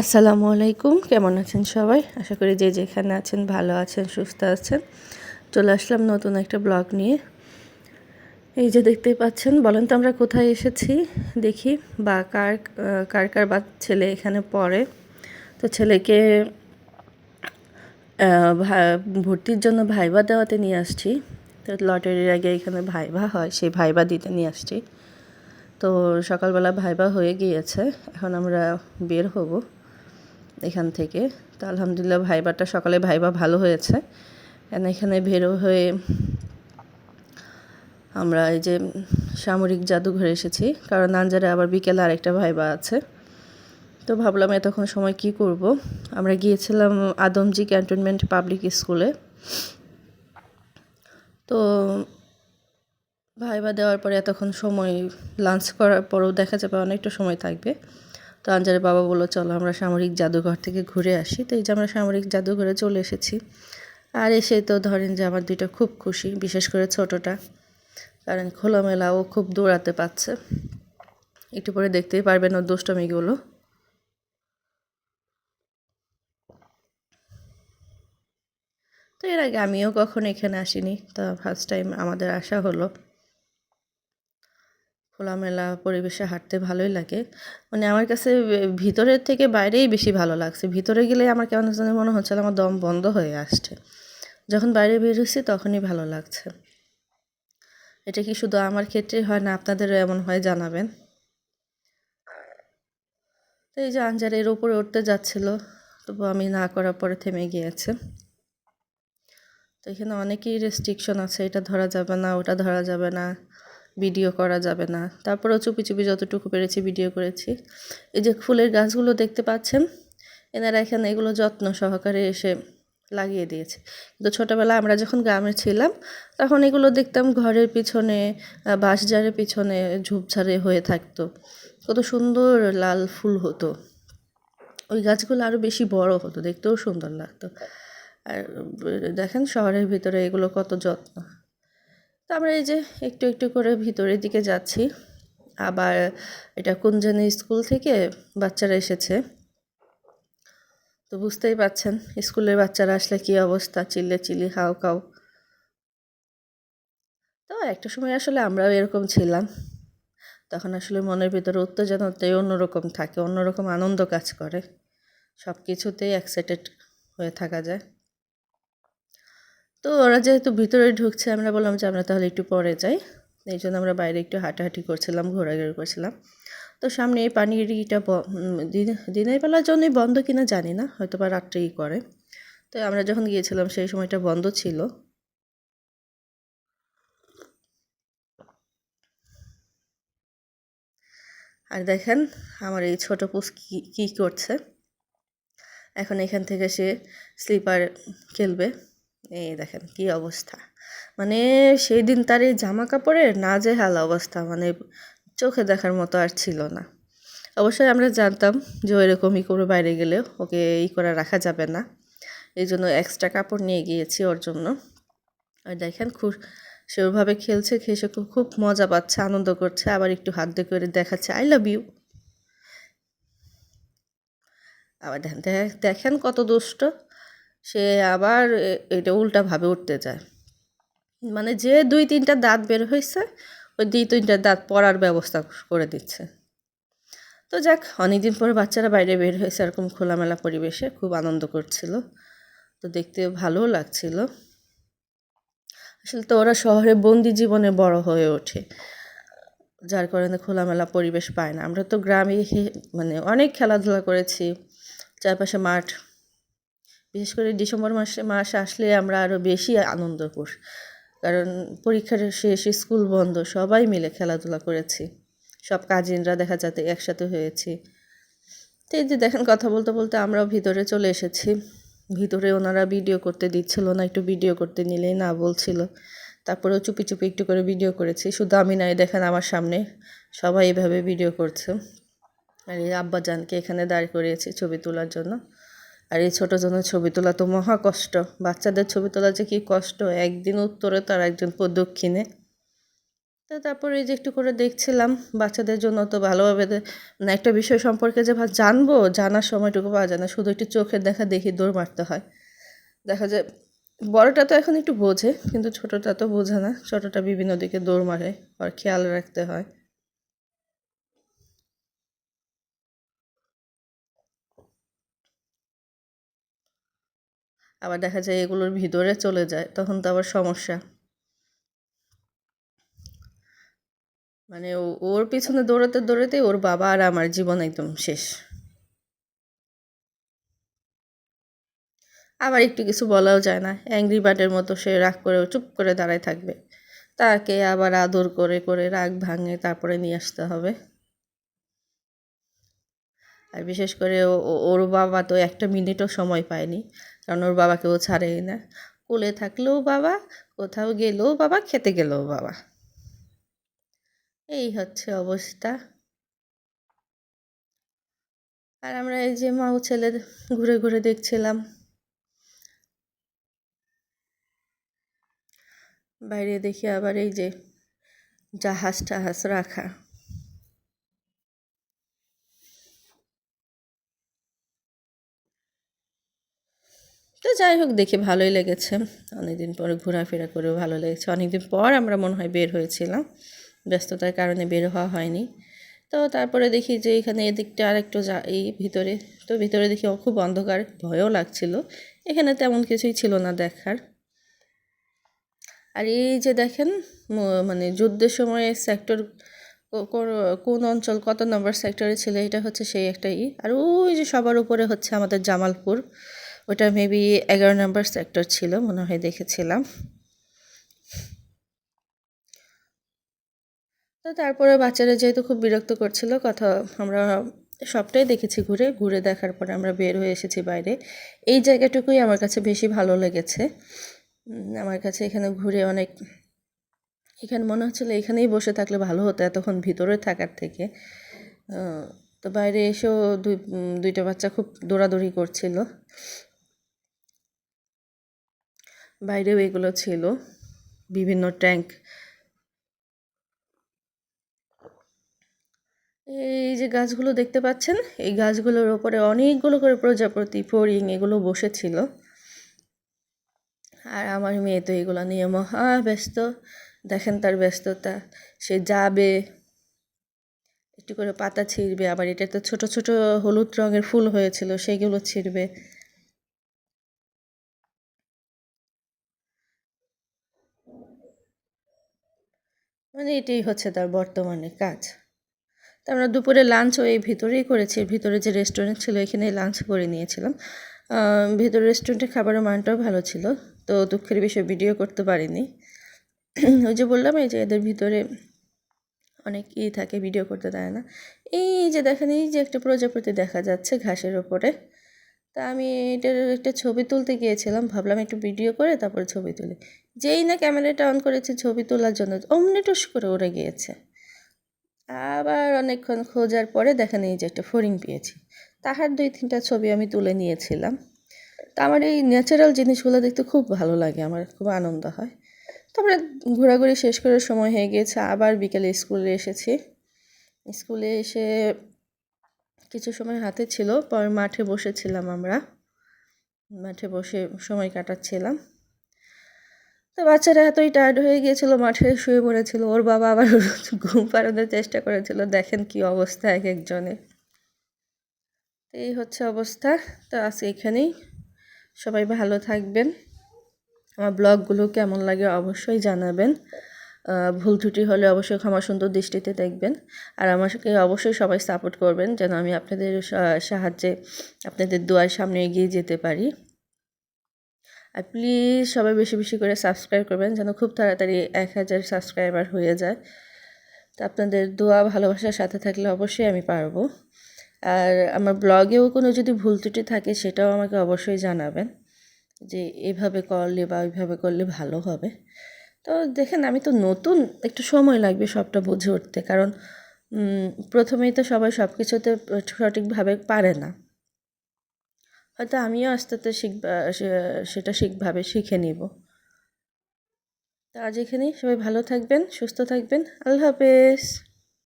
আসসালামু আলাইকুম। কেমন আছেন সবাই? আশা করি যে যেখানে আছেন ভালো আছেন, সুস্থ আছেন। চলে আসলাম নতুন একটা ব্লগ নিয়ে। এই যে দেখতেই পাচ্ছেন, বলেন তো আমরা কোথায় এসেছি? দেখি, বা কার কার কার বা ছেলে এখানে পড়ে। তো ছেলেকে ভর্তির জন্য ভাইবা দেওয়াতে নিয়ে আসছি। তো লটারির আগে এখানে ভাইবা হয়, সেই ভাইবা দিতে নিয়ে আসছি। তো সকালবেলা ভাইবা হয়ে গিয়েছে, এখন আমরা বের হব। এখান থেকে। তো আলহামদুলিল্লাহ ভাইবাটা সকালে ভাইবা ভালো হয়েছে। এখানে বেরো হয়ে আমরা এই যে সামরিক জাদুঘরে এসেছি। কারণ আঞ্জারে আবার বিকেলে আরেকটা ভাইবা আছে। তো ভাবলাম এতক্ষণ সময় কি করব? আমরা গিয়েছিলাম আদমজি ক্যান্টনমেন্ট পাবলিক স্কুলে। তো ভাইবা দেওয়ার পরে এতক্ষণ সময় লাঞ্চ করার পরেও দেখা যাবে অনেকটা সময় থাকবে। তো আঞ্জারের বাবা বলল, চলো আমরা সামরিক জাদুঘর থেকে ঘুরে আসি। তো এই যে আমরা সামরিক জাদুঘরে চলে এসেছি। আর এসে তো ধরেন যে আমার দুইটা খুব খুশি, বিশেষ করে ছোটোটা। কারণ খোলামেলা, ও খুব দৌড়াতে পারছে। একটু পরে দেখতেই পারবেন ওর দুষ্টমিগুলো। তো এর আগে আমিও কখনো এখানে আসিনি। তো ফার্স্ট টাইম আমাদের আসা হলো। খোলামেলা পরিবেশে হাঁটতে ভালোই লাগে। মানে আমার কাছে ভিতরের থেকে বাইরেই বেশি ভালো লাগছে। ভিতরে গেলে আমার কেমন যেন মনে হচ্ছিল আমার দম বন্ধ হয়ে আসছে। যখন বাইরে বের হচ্ছি তখনই ভালো লাগছে। এটা কি শুধু আমার ক্ষেত্রে হয় না, আপনাদেরও এমন হয় জানাবেন। তো এই যে আঞ্জার এর উপরে উঠতে যাচ্ছিল তবু আমি না করার পরে থেমে গিয়েছে। তো এখানে অনেকই রেস্ট্রিকশন আছে, এটা ধরা যাবে না, ওটা ধরা যাবে না। ভিডিও করা যাবে না। তারপরেও চুপি চুপি যতটুকু পেরেছি ভিডিও করেছি। এই যে ফুলের গাছগুলো দেখতে পাচ্ছেন, এনারা এখানে এগুলো যত্ন সহকারে এসে লাগিয়ে দিয়েছে। কিন্তু ছোটোবেলা আমরা যখন গ্রামে ছিলাম, তখন এগুলো দেখতাম ঘরের পিছনে বাঁশঝাড়ের পিছনে ঝুপঝাড়ে হয়ে থাকতো। কত সুন্দর লাল ফুল হতো। ওই গাছগুলো আরও বেশি বড় হতো, দেখতেও সুন্দর লাগতো। আর দেখেন শহরের ভিতরে এগুলো কত যত্ন। আমরা এই যে একটু একটু করে ভিতরের দিকে যাচ্ছি। আবার এটা কোন জানি স্কুল থেকে বাচ্চারা এসেছে। তো বুঝতেই পাচ্ছেন স্কুলের বাচ্চারা আসলে কী অবস্থা? চিল্লে চিল্লি খাও খাও তো একটা সময় আসলে আমরাও এরকম ছিলাম। তখন আসলে মনের ভিতরে উত্তেজনাতেই অন্যরকম থাকে, অন্যরকম আনন্দ কাজ করে। সব কিছুতেই এক্সাইটেড হয়ে থাকা যায়। তো ওরা যেহেতু ভিতরে ঢুকছে, আমরা বললাম যে আমরা তাহলে একটু পরে যাই। এই জন্য আমরা বাইরে একটু হাঁটাহাঁটি করছিলাম, ঘোরাঘুরি করছিলাম। তো সামনে এই পানিরটা দিনের বেলার জন্যই বন্ধ কিনা জানি না হয়তো বা রাত্রেই করে। তো আমরা যখন গিয়েছিলাম সেই সময়টা বন্ধ ছিল। আর দেখেন আমার এই ছোটো পুষ কী করছে। এখন এখান থেকে সে স্লিপার খেলবে। এই দেখেন কি অবস্থা। মানে সেই দিন তার এই জামা কাপড়ের না যে হাল অবস্থা মানে চোখে দেখার মতো আর ছিল না। অবশ্যই আমরা জানতাম যে এরকমই করে বাইরে গেলে ওকে ই করে রাখা যাবে না। এই জন্য এক্সট্রা কাপড় নিয়ে গিয়েছি ওর জন্য। আর দেখেন খুব, সে ওভাবে খেলছে, খেয়ে খুব মজা পাচ্ছে, আনন্দ করছে, আবার একটু হাত দিয়ে করে দেখাচ্ছে আই লাভ ইউ আবার দেখেন দেখেন কত দুষ্ট। সে আবার এটা উল্টাভাবে উঠতে যায়। মানে যে দুই তিনটা দাঁত বের হয়েছে ওই দুই তিনটা দাঁত পড়ার ব্যবস্থা করে দিচ্ছে। তো যাক, অনেকদিন পরে বাচ্চারা বাইরে বের হয়েছে, এরকম খোলামেলা পরিবেশে খুব আনন্দ করছিল। তো দেখতে ভালোও লাগছিল। আসলে তো ওরা শহরে বন্দি জীবনে বড় হয়ে ওঠে। যার কারণে খোলামেলা পরিবেশ পায় না। আমরা তো গ্রামে মানে অনেক খেলাধুলা করেছি। চারপাশে মাঠ বিশেষ করে ডিসেম্বর মাসে, মাস আসলে আমরা আরও বেশি আনন্দ করি, কারণ পরীক্ষার শেষ স্কুল বন্ধ, সবাই মিলে খেলাধুলা করেছি। সব কাজিনরা দেখা যাতে একসাথে হয়েছি। তো এই যে দেখেন, কথা বলতে বলতে আমরাও ভিতরে চলে এসেছি। ভিতরে ওনারা ভিডিও করতে দিচ্ছিল না, একটু ভিডিও করতে নিলেই না বলছিল। তারপরেও চুপি চুপি একটু করে ভিডিও করেছি। শুধু আমি নাই, দেখেন আমার সামনে সবাই এভাবে ভিডিও করছে। আর এই আব্বাজানকে এখানে দাঁড় করিয়েছি ছবি তোলার জন্য। আর এই ছোটো জনের ছবি তোলা তো মহা কষ্ট। বাচ্চাদের ছবি তোলা যে কী কষ্ট? একদিন উত্তরে তার একজন দক্ষিণে তো তারপরে এই যে একটু করে দেখছিলাম, বাচ্চাদের জন্য তো ভালোভাবে মানে একটা বিষয় সম্পর্কে যে জানব, জানার সময়টুকু পাওয়া যায় না। শুধু একটু চোখের দেখা দেখি দৌড় মারতে হয়। দেখা যায়, বড়টা তো এখন একটু বোঝে, কিন্তু ছোটটা তো বোঝে না। ছোটটা বিভিন্ন দিকে দৌড় মারে আর খেয়াল রাখতে হয়। আবার দেখা যায় এগুলোর ভিতরে চলে যায়, তখন তো আবার সমস্যা। মানে ওর পিছনে দৌড়াতে দৌড়াতে ওর বাবা আর আমার জীবন একদম শেষ। আবার একটু কিছু বলাও যায় না, অ্যাংরি বার্ডের মতো সে রাগ করে চুপ করে দাঁড়ায় থাকবে। তাকে আবার আদর করে করে রাগ ভাঙে তারপরে নিয়ে আসতে হবে। আর বিশেষ করে ওর বাবা তো একটা মিনিটও সময় পায়নি। কারণ ওর বাবাকে ও ছাড়েই না। কোলে থাকলেও বাবা, কোথাও গেলেও বাবা, খেতে গেলেও বাবা। এই হচ্ছে অবস্থা। আর আমরা এই যে মা ও ছেলে ঘুরে ঘুরে দেখছিলাম। বাইরে দেখি আবার এই যে জাহাজ টাহাজ রাখা। তো যাই হোক, দেখে ভালোই লেগেছে। অনেকদিন পরে ঘোরাফেরা করেও ভালো লেগেছে। অনেকদিন পর আমরা মনে হয় বের হয়েছিলাম। ব্যস্ততার কারণে বের হওয়া হয়নি। তো তারপরে দেখি যে এখানে এদিকটা আর একটু যা, এই ভিতরে, তো ভিতরে দেখি খুব অন্ধকার, ভয়ও লাগছিল। এখানে তেমন কিছুই ছিল না দেখার। আর এই যে দেখেন মানে যুদ্ধের সময় সেক্টর কোন অঞ্চল কত নম্বর সেক্টরে ছিল, এটা হচ্ছে সেই একটা ই। আর ওই যে সবার উপরে হচ্ছে আমাদের জামালপুর। ওটা মেবি এগারো নম্বর সেক্টর ছিল, মনে হয় দেখেছিলাম। তো তারপরে বাচ্চারা যেহেতু খুব বিরক্ত করছিল, কথা আমরা সবটাই দেখেছি ঘুরে ঘুরে দেখার পরে আমরা বের হয়ে এসেছি বাইরে। এই জায়গাটুকুই আমার কাছে বেশি ভালো লেগেছে। আমার কাছে এখানে ঘুরে অনেক, এখানে মনে হচ্ছিল এখানেই বসে থাকলে ভালো হতো এতক্ষণ ভিতরে থাকার থেকে। তো বাইরে এসেও দুই দুইটা বাচ্চা খুব দৌড়াদৌড়ি করছিল। বাইরেও এগুলো ছিল, বিভিন্ন ট্যাঙ্ক। এই যে গাছগুলো দেখতে পাচ্ছেন, এই গাছগুলোর ওপরে অনেকগুলো করে প্রজাপতি, ফড়িং এগুলো বসেছিল। আর আমার মেয়ে তো এগুলো নিয়ে মহা ব্যস্ত। দেখেন তার ব্যস্ততা, সে যাবে, একটু করে পাতা ছিঁড়বে, আবার এটা তো ছোট ছোট হলুদ রঙের ফুল হয়েছিল, সেগুলো ছিঁড়বে। মানে এটাই হচ্ছে তার বর্তমানে কাজ। তা আমরা দুপুরে লাঞ্চও এই ভিতরেই করেছি। ভিতরে যে রেস্টুরেন্ট ছিল এখানে লাঞ্চ করে নিয়েছিলাম। ভিতরে রেস্টুরেন্টের খাবারের মানটাও ভালো ছিল। তো দুঃখের বিষয়ে ভিডিও করতে পারিনি। ওই যে বললাম, এই যে এদের ভিতরে অনেক ই থাকে ভিডিও করতে দেয় না। এই যে দেখেন, এই যে একটা প্রজাপতি দেখা যাচ্ছে ঘাসের ওপরে। তা আমি এটার একটা ছবি তুলতে গিয়েছিলাম। ভাবলাম একটু ভিডিও করে তারপরে ছবি তুলি। যেই না ক্যামেরাটা অন করেছি ছবি তোলার জন্য, অমনি টুস করে উড়ে গিয়েছে। আবার অনেকক্ষণ খোঁজার পরে দেখেন এই যে একটা ফড়িং পেয়েছি। তাহার দুই তিনটা ছবি আমি তুলে নিয়েছিলাম। তা আমার এই ন্যাচারাল জিনিসগুলো দেখতে খুব ভালো লাগে, আমার খুব আনন্দ হয়। তারপরে ঘোরাঘুরি শেষ করার সময় হয়ে গিয়েছে, আবার বিকেলে স্কুলে এসেছি। স্কুলে এসে কিছু সময় হাতে ছিল, পর মাঠে বসেছিলাম আমরা। মাঠে বসে সময় কাটাচ্ছিলাম। তো বাচ্চারা এতই টায়ার্ড হয়ে গিয়েছিল, মাঠে শুয়ে পড়েছিল। ওর বাবা আবার ঘুম পাড়ানোর চেষ্টা করেছিল। দেখেন কি অবস্থা এক একজনের। এই হচ্ছে অবস্থা। তো আজকে এখানেই সবাই ভালো থাকবেন। আমার ব্লগগুলো কেমন লাগে অবশ্যই জানাবেন। ভুল ত্রুটি হলে অবশ্যই ক্ষমা সুন্দর দৃষ্টিতে দেখবেন। আর আমাকে অবশ্যই সবাই সাপোর্ট করবেন, যেন আমি আপনাদের সাহায্যে আপনাদের দোয়ার সামনে এগিয়ে যেতে পারি। আর প্লিজ সবাই বেশি বেশি করে সাবস্ক্রাইব করবেন যেন খুব তাড়াতাড়ি এক হাজার সাবস্ক্রাইবার হয়ে যায়। তো আপনাদের দোয়া, ভালোবাসার সাথে থাকলে অবশ্যই আমি পারব। আর আমার ব্লগেও কোনো যদি ভুল ত্রুটি থাকে সেটাও আমাকে অবশ্যই জানাবেন যে এভাবে করলে বা ওইভাবে করলে ভালো হবে। তো দেখেন, আমি তো নতুন, একটু সময় লাগবে সবটা বুঝে উঠতে। কারণ প্রথমেই তো সবাই সব কিছুতে সঠিকভাবে পারে না। হয়তো আমিও আস্তে আস্তে শিখবা সেটা শিখভাবে শিখে নিব। তা আজ এখানেই, সবাই ভালো থাকবেন, সুস্থ থাকবেন, আল্লাহ হাফেজ।